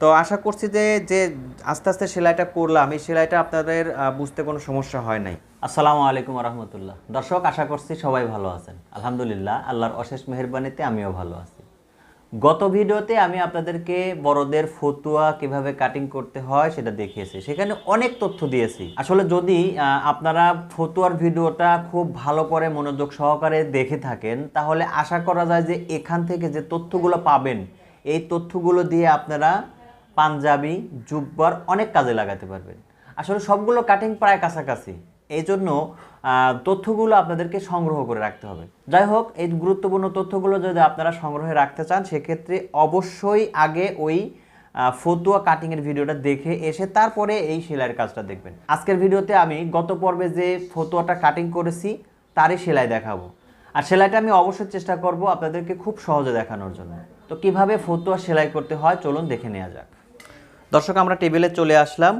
তো আশা করছি যে যে আস্তে আস্তে সেলাইটা করলাম, এই সেলাইটা আপনাদের বুঝতে কোনো সমস্যা হয় নাই। আসসালামু আলাইকুম রহমতুল্লাহ। দর্শক, আশা করছি সবাই ভালো আছেন। আলহামদুলিল্লাহ, আল্লাহর অশেষ মেহরবানিতে আমিও ভালো আছি। গত ভিডিওতে আমি আপনাদেরকে বড়দের ফতুয়া কীভাবে কাটিং করতে হয় সেটা দেখিয়েছি। সেখানে অনেক তথ্য দিয়েছি। আসলে যদি আপনারা ফতুয়ার ভিডিওটা খুব ভালো করে মনোযোগ সহকারে দেখে থাকেন, তাহলে আশা করা যায় যে এখান থেকে যে তথ্যগুলো পাবেন, এই তথ্যগুলো দিয়ে আপনারা পাঞ্জাবি, জুব্বার অনেক কাজে লাগাতে পারবেন। আসলে সবগুলো কাটিং প্রায় কাছাকাছি। এই জন্য তথ্যগুলো আপনাদেরকে সংগ্রহ করে রাখতে হবে। যাই হোক, এই গুরুত্বপূর্ণ তথ্যগুলো যদি আপনারা সংগ্রহে রাখতে চান, সেক্ষেত্রে অবশ্যই আগে ওই ফতুয়া কাটিংয়ের ভিডিওটা দেখে এসে তারপরে এই সেলাইয়ের কাজটা দেখবেন। আজকের ভিডিওতে আমি গত পর্বে যে ফতুয়াটা কাটিং করেছি, তারই সেলাই দেখাবো। আর সেলাইটা আমি অবশ্যই চেষ্টা করব আপনাদেরকে খুব সহজে দেখানোর জন্য। তো কীভাবে ফতুয়া সেলাই করতে হয়, চলুন দেখে নেওয়া যাক। দর্শক, আমরা টেবিলে চলে আসলাম।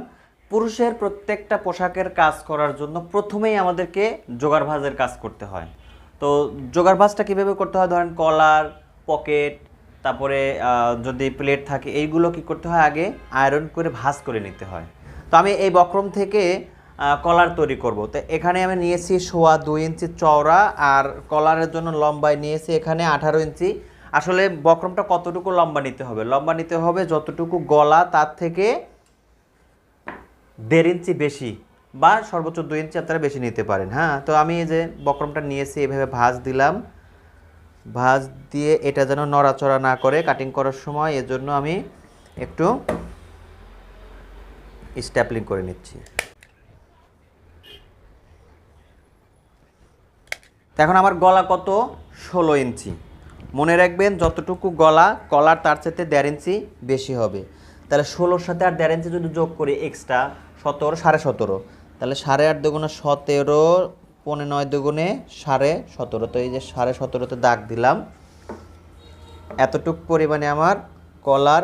পুরুষের প্রত্যেকটা পোশাকের কাজ করার জন্য প্রথমেই আমাদেরকে জোগাড় ভাঁজের কাজ করতে হয়। তো জোগাড় ভাঁজটা কীভাবে করতে হয়? ধরেন কলার, পকেট, তারপরে যদি প্লেট থাকে, এইগুলো কি করতে হয়? আগে আয়রন করে ভাজ করে নিতে হয়। তো আমি এই বক্রম থেকে কলার তৈরি করব। তো এখানে আমি নিয়েছি সোয়া দুই ইঞ্চি চওড়া, আর কলারের জন্য লম্বায় নিয়েছি এখানে আঠারো ইঞ্চি। আসলে বক্রমটা কতটুকু লম্বা নিতে হবে? লম্বা নিতে হবে যতটুকু গলা তার থেকে দেড় ইঞ্চি বেশি বা সর্বোচ্চ দুই ইঞ্চি আপনারা বেশি নিতে পারেন। হ্যাঁ তো আমি এই যে বক্রমটা নিয়েছি, এভাবে ভাঁজ দিলাম। ভাঁজ দিয়ে এটা যেন নড়াচড়া না করে কাটিং করার সময় এজন্য আমি একটু স্ট্যাপলিং করে নিচ্ছি। এখন আমার গলা কত? ষোলো ইঞ্চি। মনে রাখবেন, যতটুকু গলা, কলার তার চাইতে দেড় ইঞ্চি বেশি হবে। তাহলে ষোলোর সাথে আর দেড় ইঞ্চি যদি যোগ করি এক্সট্রা সতেরো, সাড়ে সতেরো। তাহলে সাড়ে আট দুগুণে সতেরো, পনে নয় দুগুণে সাড়ে সতেরো। তো এই যে সাড়ে সতেরোতে দাগ দিলাম। এতটুক পরিমাণে আমার কলার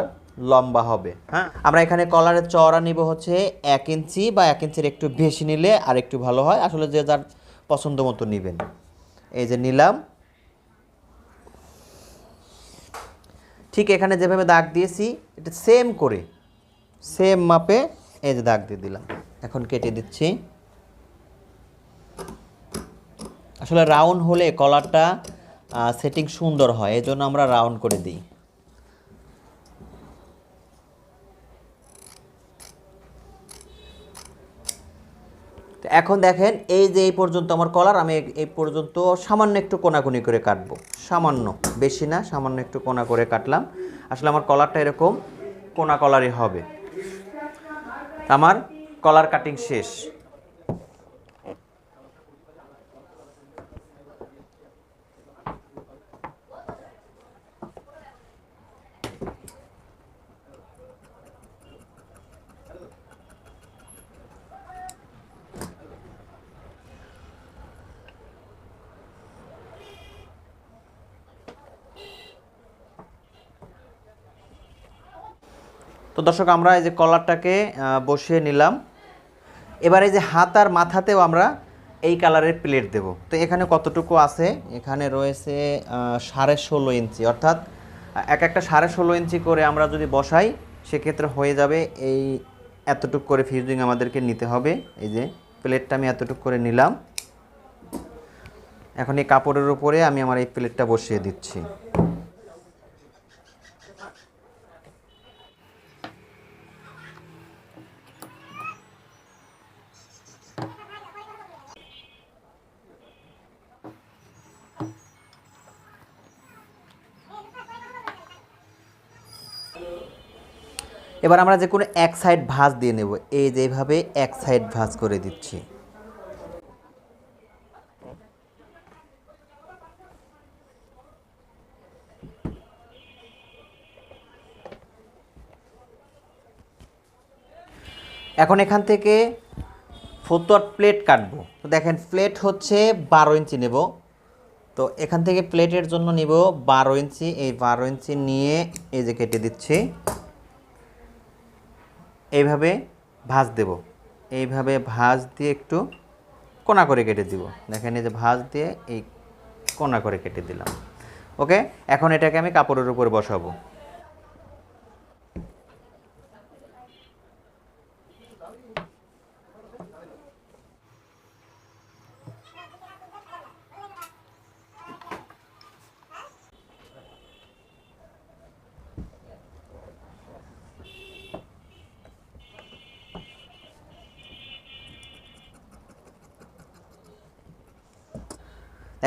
লম্বা হবে হ্যাঁ? আমরা এখানে কলারের চওড়া নিব হচ্ছে এক ইঞ্চি বা এক ইঞ্চির একটু বেশি নিলে আর একটু ভালো হয়। আসলে যে যার পছন্দ মতো নেবেন। এই যে নিলাম। ঠিক এখানে যেভাবে দাগ দিয়েছি, এটা সেম করে সেম মাপে এই যে দাগ দিয়ে দিলাম। এখন কেটে দিচ্ছি। আসলে রাউন্ড হলে কলারটা সেটিং সুন্দর হয় এই জন্য আমরা রাউন্ড করে দিই। তো এখন দেখেন, এই যে এই পর্যন্ত আমার কলার আমি এই- পর্যন্ত সামান্য একটু কোনাকুনি করে কাটবো। সামান্য, বেশি না, সামান্য একটু কোনা করে কাটলাম। আসলে আমার কলারটা এরকম কোনা কলারই হবে। আমার কলার কাটিং শেষ। তো দর্শক, আমরা এই যে কলারটাকে বসিয়ে নিলাম। এবার এই যে হাত আর মাথাতেও আমরা এই কালারের প্লেট দেব। তো এখানে কতটুকু আছে? এখানে রয়েছে সাড়ে ষোলো ইঞ্চি। অর্থাৎ এক একটা সাড়ে ষোলো ইঞ্চি করে আমরা যদি বসাই, সেক্ষেত্রে হয়ে যাবে এই এতটুক করে ফিউজিং আমাদেরকে নিতে হবে। এই যে প্লেটটা আমি এতটুক করে নিলাম। এখন এই কাপড়ের উপরে আমি আমার এই প্লেটটা বসিয়ে দিচ্ছি। এবার আমরা যে কোনো এক সাইড ভাঁজ দিয়ে নেব। এই যেভাবে এক সাইড ভাঁজ করে দিচ্ছি। এখন এখান থেকে ফতুয়ার প্লেট কাটবো। তো দেখেন প্লেট হচ্ছে বারো ইঞ্চি নেব। তো এখান থেকে প্লেটের জন্য নিব বারো ইঞ্চি। এই বারো ইঞ্চি নিয়ে এই যে কেটে দিচ্ছি। এইভাবে ভাঁজ দেব। এইভাবে ভাঁজ দিয়ে একটু কোনা করে কেটে দিব। দেখেন এই যে ভাঁজ দিয়ে এই কোনা করে কেটে দিলাম। ওকে? এখন এটাকে আমি কাপড়ের উপর বসাবো।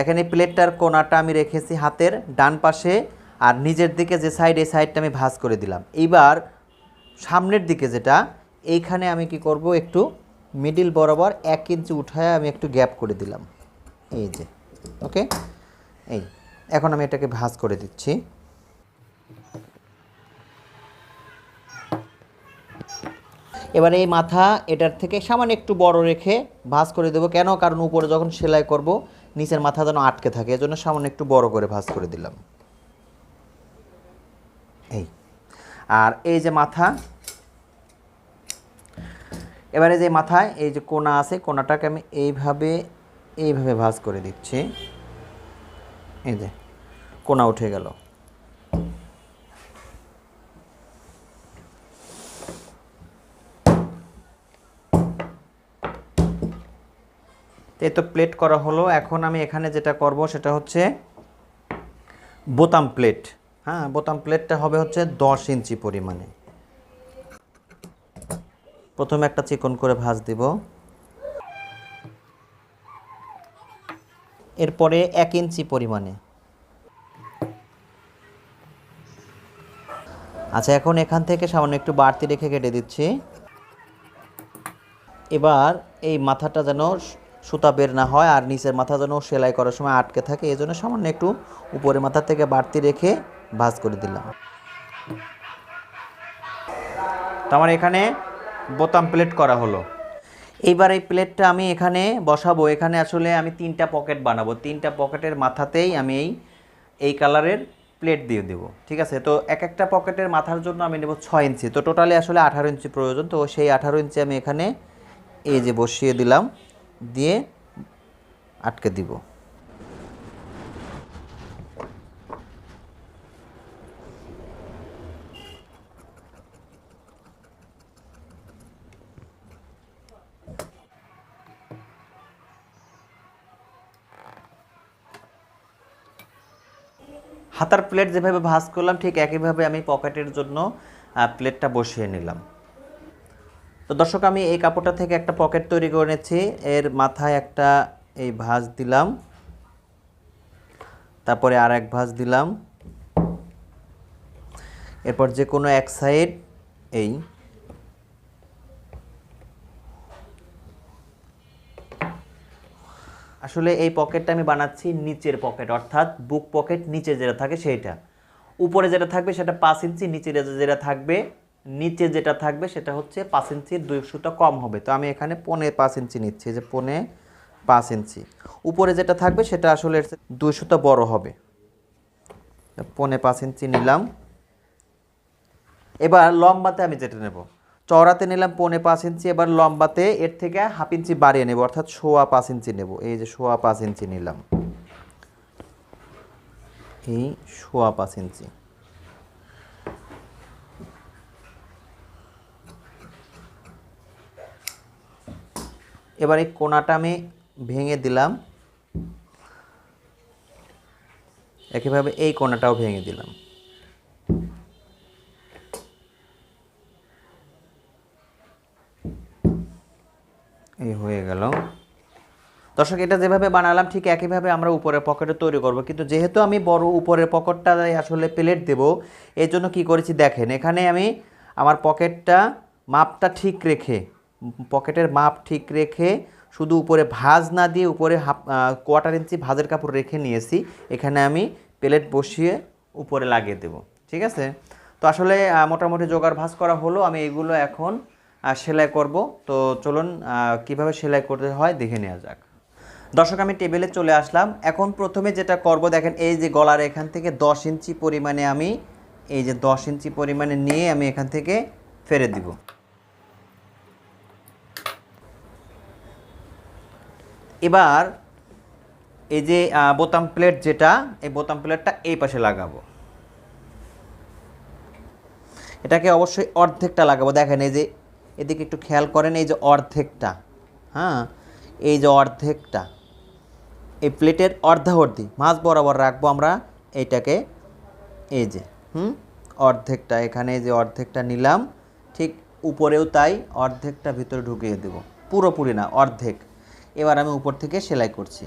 এখানে প্লেটটার কোনাটা আমি রেখেছি হাতের ডান পাশে আর নিজের দিকে যে সাইড এই সাইডটা আমি ভাঁজ করে দিলাম। এইবার সামনের দিকে যেটা, এইখানে আমি কি করব, একটু মিডিল বরাবর এক ইঞ্চি উঠায় আমি একটু গ্যাপ করে দিলাম। এই যে ওকে এই, এখন আমি এটাকে ভাঁজ করে দিচ্ছি। এবার এই মাথা এটার থেকে সামান্য একটু বড় রেখে ভাঁজ করে দেবো। কেন? কারণ উপরে যখন সেলাই করব নিচের মাথা যেন আটকে থাকে, এজন্য সামান্য একটু বড় করে ভাঁজ করে দিলাম। এই। আর এই যে মাথা, এবারে যে মাথায় এই যে কোনা আছে, কোনাটাকে আমি এইভাবে এইভাবে ভাঁজ করে দিচ্ছি। এই যে, কোনা উঠে গেল। তো এই তো প্লেট করা হলো। এখন আমি এখানে যেটা করব সেটা হচ্ছে বোতাম প্লেট হ্যাঁ বোতাম প্লেটটা হবে হচ্ছে দশ ইঞ্চি পরিমাণে। প্রথমে একটা চিকন করে ভাঁজ দিব। এরপরে এক ইঞ্চি পরিমাণে। আচ্ছা এখন এখান থেকে সামান্য একটু বাড়তি রেখে কেটে দিচ্ছি। এবার এই মাথাটা যেন সুতা বের না হয় আর নিচের মাথা যেন সেলাই করার সময় আটকে থাকে এই জন্য সামান্য একটু উপরে মাথা থেকে বাড়তি রেখে ভাঁজ করে দিলাম। তো আমার এখানে বোতাম প্লেট করা হলো। এইবার এই প্লেটটা আমি এখানে বসাবো। এখানে আসলে আমি তিনটা পকেট বানাবো। তিনটা পকেটের মাথাতেই আমি এই এই কালারের প্লেট দিয়ে দেবো। ঠিক আছে? তো এক একটা পকেটের মাথার জন্য আমি নেব ছয় ইঞ্চি। তো টোটালি আসলে আঠারো ইঞ্চি প্রয়োজন। তো সেই আঠারো ইঞ্চি আমি এখানে এই যে বসিয়ে দিলাম। দিয়ে আটকে দিব। হাতার প্লেট যেভাবে ভাঁজ করলাম, ঠিক একইভাবে আমি পকেটের জন্য প্লেটটা বসিয়ে নিলাম। তো দর্শক, আমি এই কাপড়টা থেকে একটা পকেট তৈরি করে নিচ্ছি। এর মাথায় একটা এই ভাঁজ দিলাম। তারপরে আর এক ভাঁজ দিলাম। এরপর যে কোনো এক সাইড এই আসলে এই পকেটটা আমি বানাচ্ছি নিচের পকেট, অর্থাৎ বুক পকেট নিচে যেটা থাকে সেইটা। উপরে যেটা থাকবে সেটা পাঁচ ইঞ্চি, নিচে যেটা থাকবে নিচে যেটা থাকবে সেটা হচ্ছে পাঁচ ইঞ্চির দুই সুতো কম হবে। তো আমি এখানে পনে পাঁচ ইঞ্চি নিচ্ছি যে পনে পাঁচ ইঞ্চি। উপরে যেটা থাকবে সেটা আসলে এর চেয়ে দুই সুতো বড় হবে। পনে পাঁচ ইঞ্চি নিলাম। এবার লম্বাতে আমি যেটা নেব, চওড়াতে নিলাম পনে পাঁচ ইঞ্চি, এবার লম্বাতে এর থেকে হাফ ইঞ্চি বাড়িয়ে নেব, অর্থাৎ সোয়া পাঁচ ইঞ্চি নেব। এই যে সোয়া পাঁচ ইঞ্চি নিলাম। এই সোয়া পাঁচ ইঞ্চি। এবার এই কোনাটা আমি ভেঙে দিলাম। একইভাবে এই কোনাটাও ভেঙে দিলাম। এই হয়ে গেল। দর্শক, এটা যেভাবে বানালাম, ঠিক একইভাবে আমরা উপরের পকেটে তৈরি করব। কিন্তু যেহেতু আমি বড় উপরের পকেটটা আসলে প্লেট দেব, এর জন্য কী করেছি দেখেন, এখানে আমি আমার পকেটটা মাপটা ঠিক রেখে পকেটের মাপ ঠিক রেখে শুধু উপরে ভাঁজ না দিয়ে উপরে হাফ ইঞ্চি ভাজের কাপড় রেখে নিয়েছি। এখানে আমি প্লেট বসিয়ে উপরে লাগিয়ে দেব। ঠিক আছে? তো আসলে মোটামুটি জোগাড় ভাজ করা হলো। আমি এগুলো এখন সেলাই করব। তো চলুন কীভাবে সেলাই করতে হয় দেখে নেওয়া যাক। দর্শক, আমি টেবিলে চলে আসলাম। এখন প্রথমে যেটা করব, দেখেন এই যে গলার এখান থেকে দশ ইঞ্চি পরিমাণে আমি, এই যে দশ ইঞ্চি পরিমাণে নিয়ে আমি এখান থেকে ফেরে দিব। এবার এই যে বোতাম প্লেট যেটা, এই বোতাম প্লেটটা এই পাশে লাগাবো। এটাকে অবশ্যই অর্ধেকটা লাগাবো। দেখেন এই যে, এদিকে একটু খেয়াল করেন, এই যে অর্ধেকটা হ্যাঁ? এই যে অর্ধেকটা, এই প্লেটের অর্ধাবর্ধি মাছ বরাবর রাখব আমরা এইটাকে এই যে, হুম? অর্ধেকটা, এখানে যে অর্ধেকটা নিলাম, ঠিক উপরেও তাই অর্ধেকটা ভিতরে ঢুকিয়ে দেব। পুরোপুরি না, অর্ধেক। এবার আমি উপর থেকে সেলাই করছি।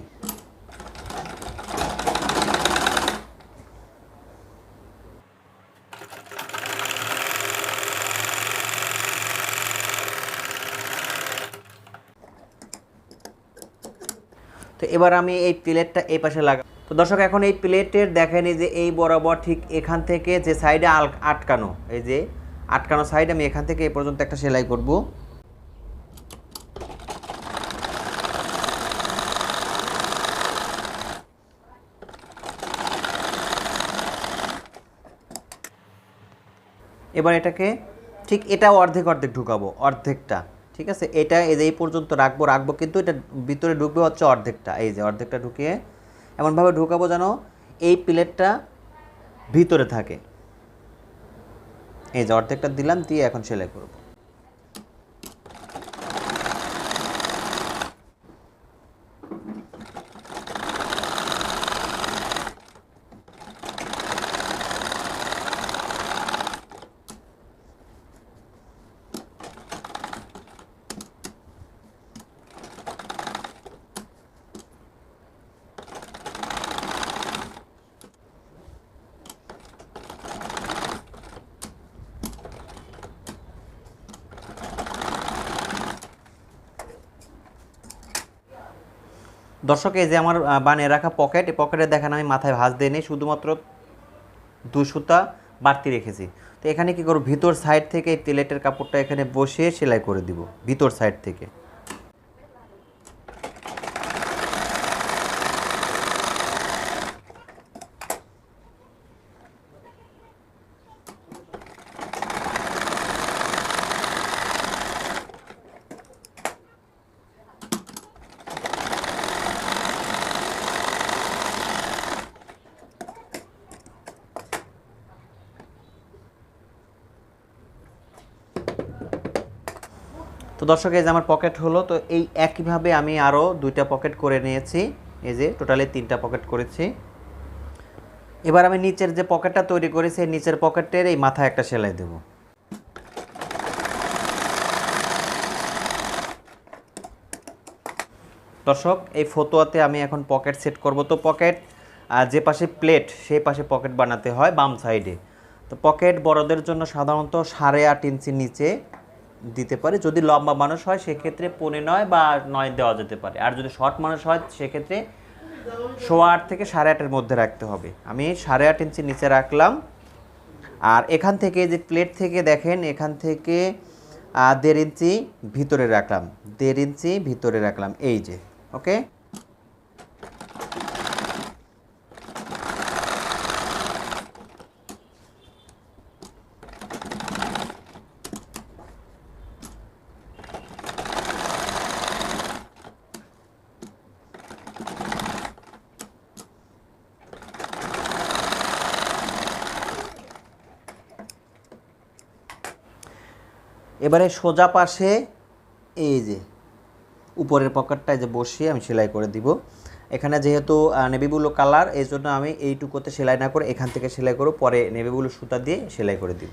তো এবার আমি এই প্লেটটা এই পাশে লাগা তো দর্শক, এখন এই প্লেটের দেখেন যে এই বরাবর ঠিক এখান থেকে যে সাইডে আটকানো, এই যে আটকানো সাইড আমি এখান থেকে এই পর্যন্ত একটা সেলাই করব। এবার এটাকে ঠিক এটাও অর্ধেক অর্ধেক ঢুকাবো, অর্ধেকটা, ঠিক আছে? এটা এই যে এই পর্যন্ত রাখব রাখব কিন্তু এটা ভিতরে ঢুকবে হচ্ছে অর্ধেকটা, এই যে অর্ধেকটা ঢুকিয়ে এমনভাবে ঢুকাবো যেন এই প্লেটটা ভিতরে থাকে। এই যে অর্ধেকটা দিলাম, দিয়ে এখন সেলাই করব। দর্শক, এই যে আমার বানিয়ে রাখা পকেট, এই পকেটে দেখেন আমি মাথায় ভাঁজ দিয়ে নিই, শুধুমাত্র দু সুতা বাড়তি রেখেছি। তো এখানে কি করব? ভিতর সাইড থেকে এই প্লেটের কাপড়টা এখানে বসিয়ে সেলাই করে দিব, ভিতর সাইড থেকে। তো দর্শক, এই যে আমার পকেট হলো, তো এই একইভাবে আমি আরও দুইটা পকেট করে নিয়েছি। এই যে টোটালি তিনটা পকেট করেছি। এবার আমি নিচের যে পকেটটা তৈরি করেছি নিচের পকেটের এই মাথায় একটা সেলাই দেব। দর্শক, এই ফতোয়াতে আমি এখন পকেট সেট করব। তো পকেট যে পাশে প্লেট সেই পাশে পকেট বানাতে হয় বাম সাইডে তো পকেট বড়দের জন্য সাধারণত সাড়ে আট ইঞ্চি নিচে দিতে পারে। যদি লম্বা মানুষ হয়, সেক্ষেত্রে পনে নয় বা নয় দেওয়া যেতে পারে। আর যদি শর্ট মানুষ হয়, সেক্ষেত্রে সোয়া আট থেকে সাড়ে আটের মধ্যে রাখতে হবে। আমি সাড়ে আট ইঞ্চি নিচে রাখলাম। আর এখান থেকে যে প্লেট থেকে দেখেন, এখান থেকে দেড় ইঞ্চি ভিতরে রাখলাম। দেড় ইঞ্চি ভিতরে রাখলাম। এই যে ওকে এবারে সোজা পাশে এই যে উপরের পকেটটা যে বসিয়ে আমি সেলাই করে দিব। এখানে যেহেতু নেভিবুলো কালার এই জন্য আমি এইটুকুতে সেলাই না করে এখান থেকে সেলাই করব, পরে নেভিবুলো সুতা দিয়ে সেলাই করে দিব।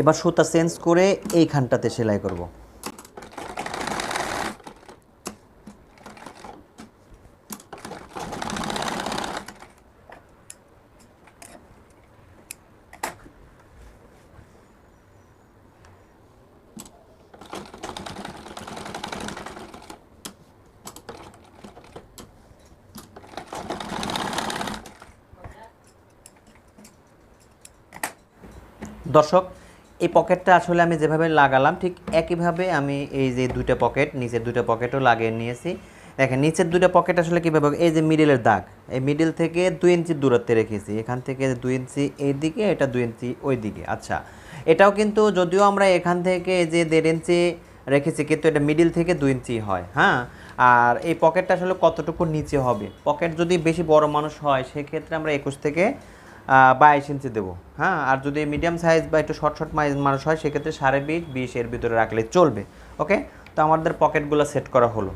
এবার সুতা চেঞ্জ করে এইখানটাতে সেলাই করব। দর্শক এই পকেটটা আসলে আমি যেভাবে লাগালাম, ঠিক একইভাবে আমি এই যে দুইটা পকেট, নিচের দুইটা পকেটও লাগিয়ে নিয়েছি। দেখেন, নিচের দুটো পকেট আসলে কীভাবে এই যে মিডিলের দাগ, এই মিডিল থেকে দুই ইঞ্চি দূরত্বে রেখেছি। এখান থেকে দুই ইঞ্চি এই দিকে এটা দুই ইঞ্চি ওই দিকে আচ্ছা এটাও কিন্তু যদিও আমরা এখান থেকে এই যে দেড় ইঞ্চি রেখেছি, কিন্তু এটা মিডিল থেকে দুই ইঞ্চি হয় হ্যাঁ? আর এই পকেটটা আসলে কতটুকু নিচে হবে? পকেট যদি বেশি বড় মানুষ হয়, সেক্ষেত্রে আমরা একুশ থেকে বাইশ ইঞ্চি দেবো। হ্যাঁ আর যদি মিডিয়াম সাইজ বা একটু শর্ট শর্ট মানুষ হয়, সেক্ষেত্রে সাড়ে বিশ বিশ এর ভিতরে রাখলে চলবে ওকে তো আমাদের পকেটগুলো সেট করা হলো।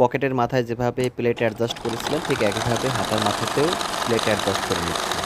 পকেটের মাথায় যেভাবে প্লেট অ্যাডজাস্ট করেছিলাম, ঠিক একইভাবে হাতার মাথাতেও প্লেট অ্যাডজাস্ট করে নিচ্ছি।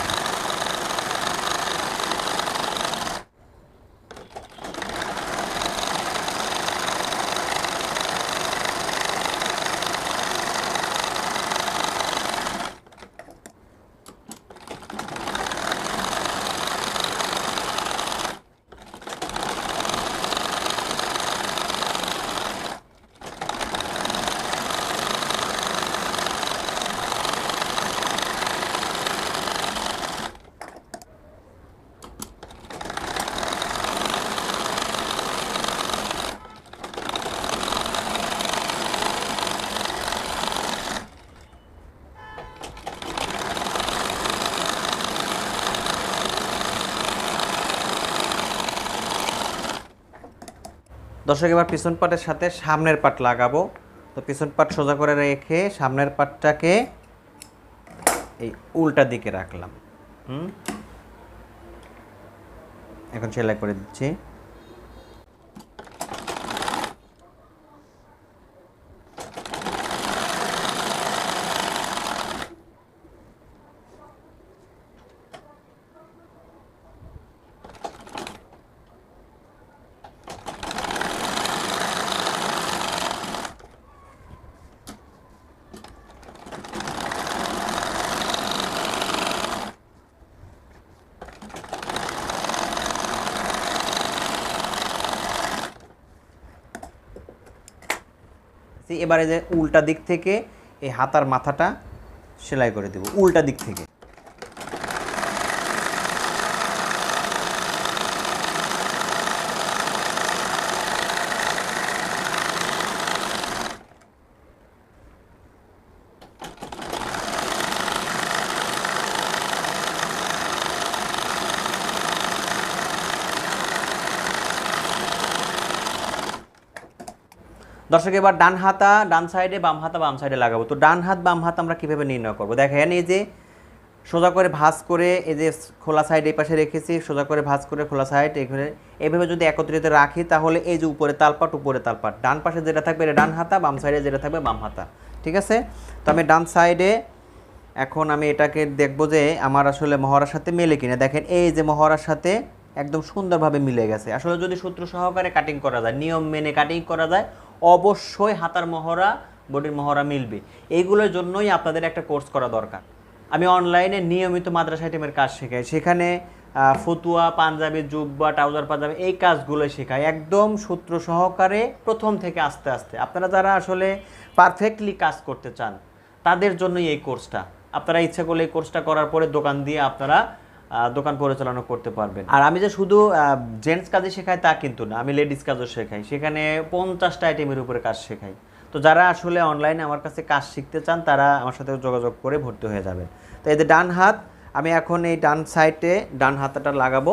দর্শক, এবার পিছন পাটের সাথে সামনের পাট লাগাবো। তো পিছন পাট সোজা করে রেখে সামনের পাটটাকে এই উল্টা দিকে রাখলাম। হুম? এখন সেলাই করে দিচ্ছি। এবারে যে উল্টা দিক থেকে এই হাতার মাথাটা সেলাই করে দেব উল্টা দিক থেকে। দর্শক, এবার ডান হাতা, ডান সাইডে বাম হাতা, বাম সাইডে লাগাবো। তো ডান হাত, বাম হাত আমরা কীভাবে নির্ণয় করব? দেখেন, এই যে সোজা করে ভাঁজ করে এই যে খোলা সাইড এই পাশে রেখেছি, সোজা করে ভাঁজ করে খোলা সাইড এখানে এইভাবে যদি একত্রিত রাখি, তাহলে এই যে উপরে তালপাট উপরে তালপাট। ডান পাশে যেটা থাকবে, এটা ডান হাতা, বাম সাইডে যেটা থাকবে, বাম হাতা। ঠিক আছে? তো আমি ডান সাইডে এখন আমি এটাকে দেখব যে আমার আসলে মহড়ার সাথে মেলে কিনা। দেখেন, এই যে মহড়ার সাথে একদম সুন্দরভাবে মিলে গেছে। আসলে যদি সূত্র সহকারে কাটিং করা যায়, নিয়ম মেনে কাটিং করা যায় অবশ্যই হাতার মহড়া, বডির মহড়া মিলবে। এইগুলোর জন্যই আপনাদের একটা কোর্স করা দরকার। আমি অনলাইনে নিয়মিত মাদ্রাসা আইটেমের কাজ শেখাই। সেখানে ফতুয়া, পাঞ্জাবি, জুব্বা, ট্রাউজার, পাঞ্জাবি, এই কাজগুলো শেখাই। একদম সূত্র সহকারে প্রথম থেকে আস্তে আস্তে। আপনারা যারা আসলে পারফেক্টলি কাজ করতে চান, তাদের জন্যই এই কোর্সটা। আপনারা ইচ্ছা করলে এই কোর্সটা করার পরে দোকান দিয়ে আপনারা দোকান পরিচালনা করতে পারবেন। আর আমি যে শুধু জেন্টস কাজে শেখাই তা কিন্তু না, আমি লেডিস কাজও শেখাই। সেখানে পঞ্চাশটা আইটেমের উপরে কাজ শেখাই। তো যারা আসলে অনলাইনে আমার কাছে কাজ শিখতে চান, তারা আমার সাথে যোগাযোগ করে ভর্তি হয়ে যাবেন। তো এতে ডান হাত, আমি এখন এই ডান সাইডে ডান হাতাটা লাগাবো।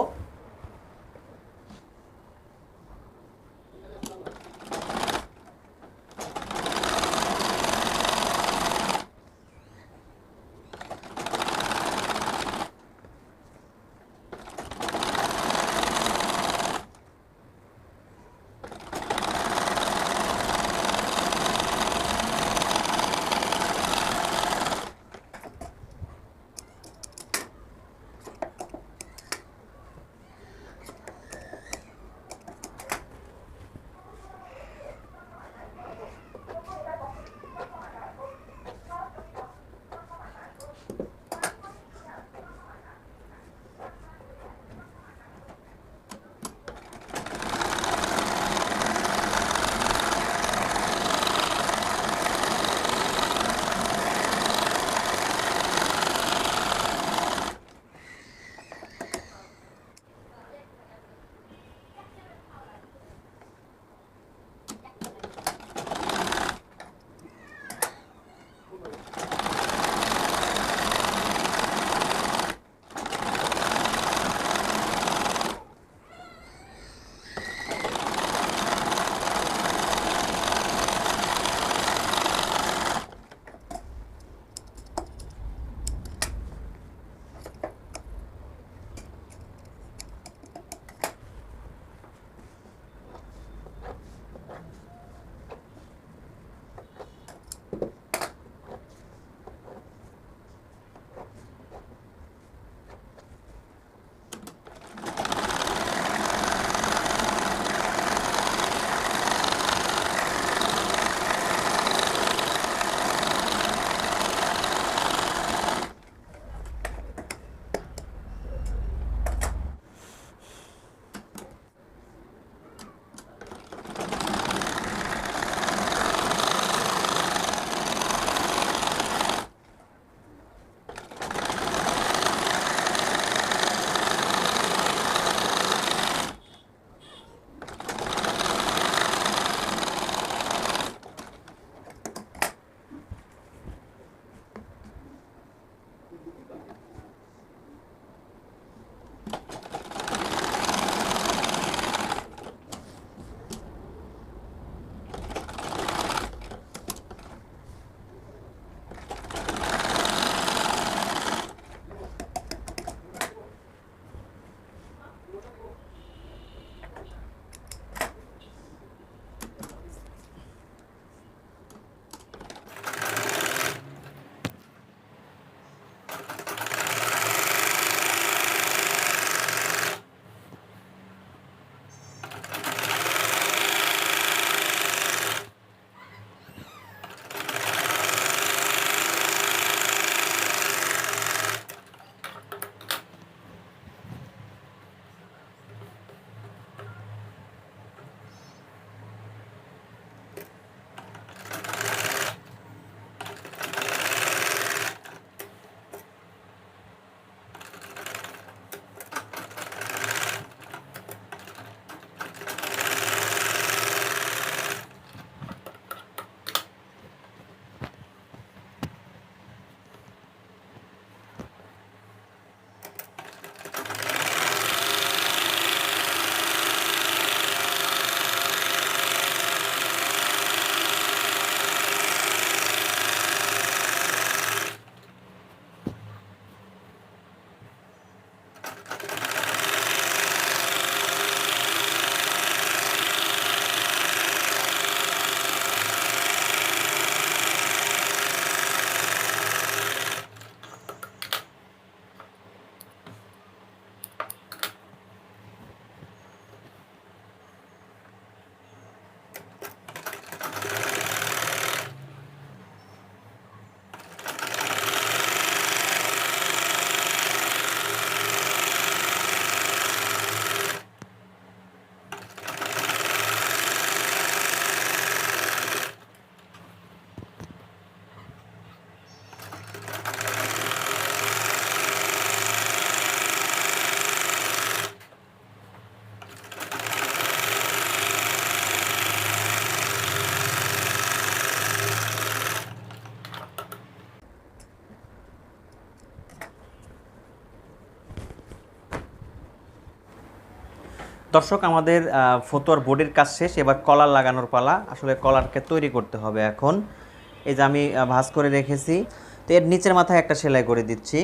দর্শক, আমাদের ফতোয়ার বডির কাজ শেষ। এবার কলার লাগানোর পালা। আসলে কলারকে তৈরি করতে হবে এখন। এই যে আমি ভাস করে রেখেছি। তো এর নিচের মাথায় একটা সেলাই করে দিচ্ছি।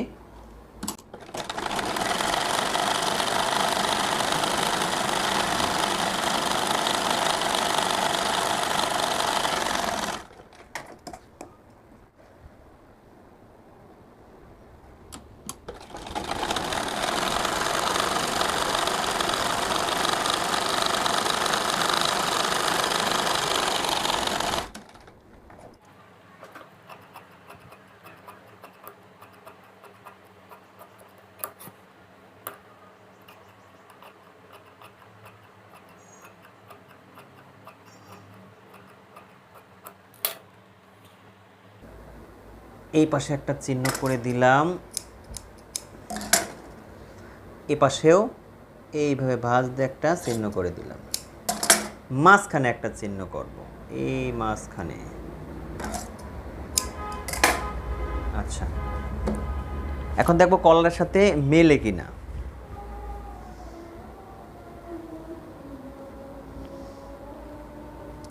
এই পাশে একটা চিহ্ন করে দিলাম। এ পাশেও এইভাবে ভাঁজ দিয়ে একটা চিহ্ন করে দিলাম। মাঝখানে একটা চিহ্ন করব। এই মাঝখানে। আচ্ছা। এখন দেখব কলার সাথে মেলে কিনা।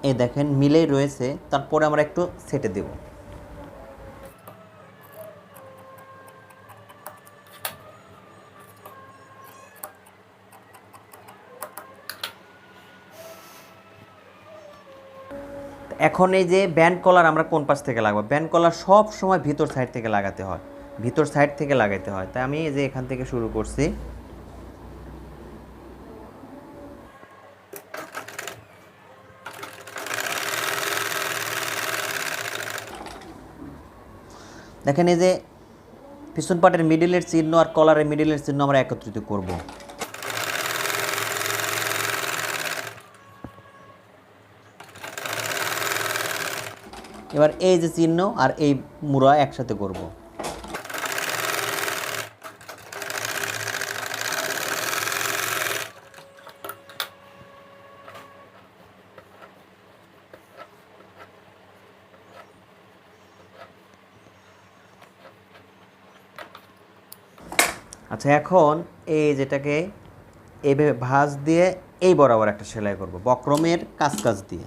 এই দেখেন, মিলেই রয়েছে। তারপরে আমরা একটু সেটে দেবো। এখন এই যে ব্যান্ড কলার আমরা কোন পাশ থেকে লাগাবো? ব্যান্ড কলার সব সময় ভিতর সাইড থেকে লাগাতে হয়। ভিতর সাইড থেকে লাগাতে হয়। তাই আমি এই যে এখান থেকে শুরু করছি। দেখেন এই যে পিছন পাটের মিডিলের চিহ্ন আর কলারের মিডিলের চিহ্ন আমরা একত্রিত করব। এবার এই যে চিহ্ন আর এই মুড়া একসাথে করব। আচ্ছা এখন এই যেটাকে এইভাবে ভাঁজ দিয়ে এই বরাবর একটা সেলাই করব, বক্রমের কাজ কাজ দিয়ে।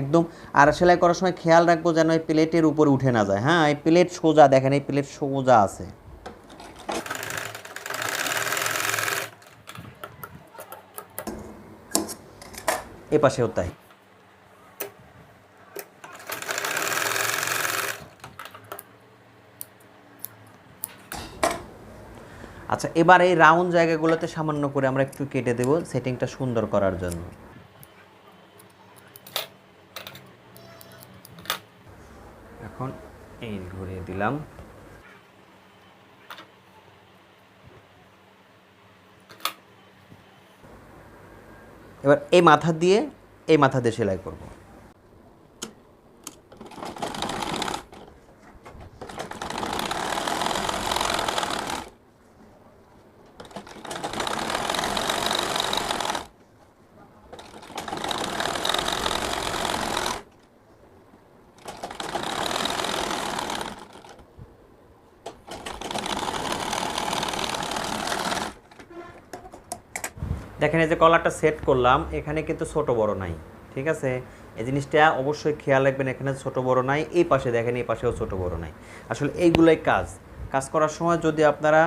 একদম। আর সেলাই করার সময় খেয়াল রাখব যেন এই প্লেটের উপরে উঠে না যায়। হ্যাঁ এই প্লেট সোজা, দেখেন এই প্লেট সোজা আছে। এ পাশেও তাই। আচ্ছা এবার এই রাউন্ড জায়গাগুলোতে সামান্য করে আমরা একটু কেটে দেব সেটিংটা সুন্দর করার জন্য এখন এই ঘুরিয়ে দিলাম এবার এই মাথা দিয়ে এই মাথা দিয়ে সেলাই করব। দেখেন এই যে কলারটা সেট করলাম, এখানে কিন্তু ছোট বড় নাই, ঠিক আছে? এই জিনিসটা অবশ্যই খেয়াল রাখবেন, এখানে ছোট বড় নাই, এই পাশে দেখেন এই পাশেও ছোট বড় নাই। আসলে এইগুলোই কাজ। কাজ করার সময় যদি আপনারা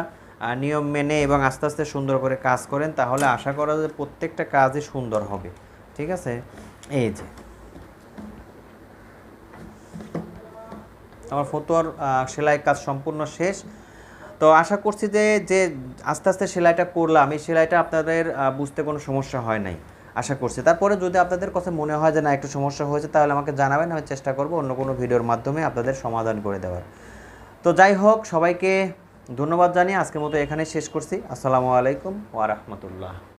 নিয়ম মেনে এবং আস্তে আস্তে সুন্দর করে কাজ করেন, তাহলে আশা করা যায় প্রত্যেকটা কাজই সুন্দর হবে, ঠিক আছে? এই যে। আমার ফতোয়ার সেলাই কাজ সম্পূর্ণ শেষ। তো আশা করছি যে যে আস্তে আস্তে সেলাইটা করলাম, এই সেলাইটা আপনাদের বুঝতে কোনো সমস্যা হয় নাই। আশা করছি। তারপরে যদি আপনাদের কথা মনে হয় যে, না, একটু সমস্যা হয়েছে, তাহলে আমাকে জানাবেন, আমি চেষ্টা করব অন্য কোনো ভিডিওর মাধ্যমে আপনাদের সমাধান করে দেওয়ার। তো যাই হোক, সবাইকে ধন্যবাদ জানিয়ে আজকের মতো এখানে শেষ করছি। আসসালামু আলাইকুম ওয়া রাহমাতুল্লাহ।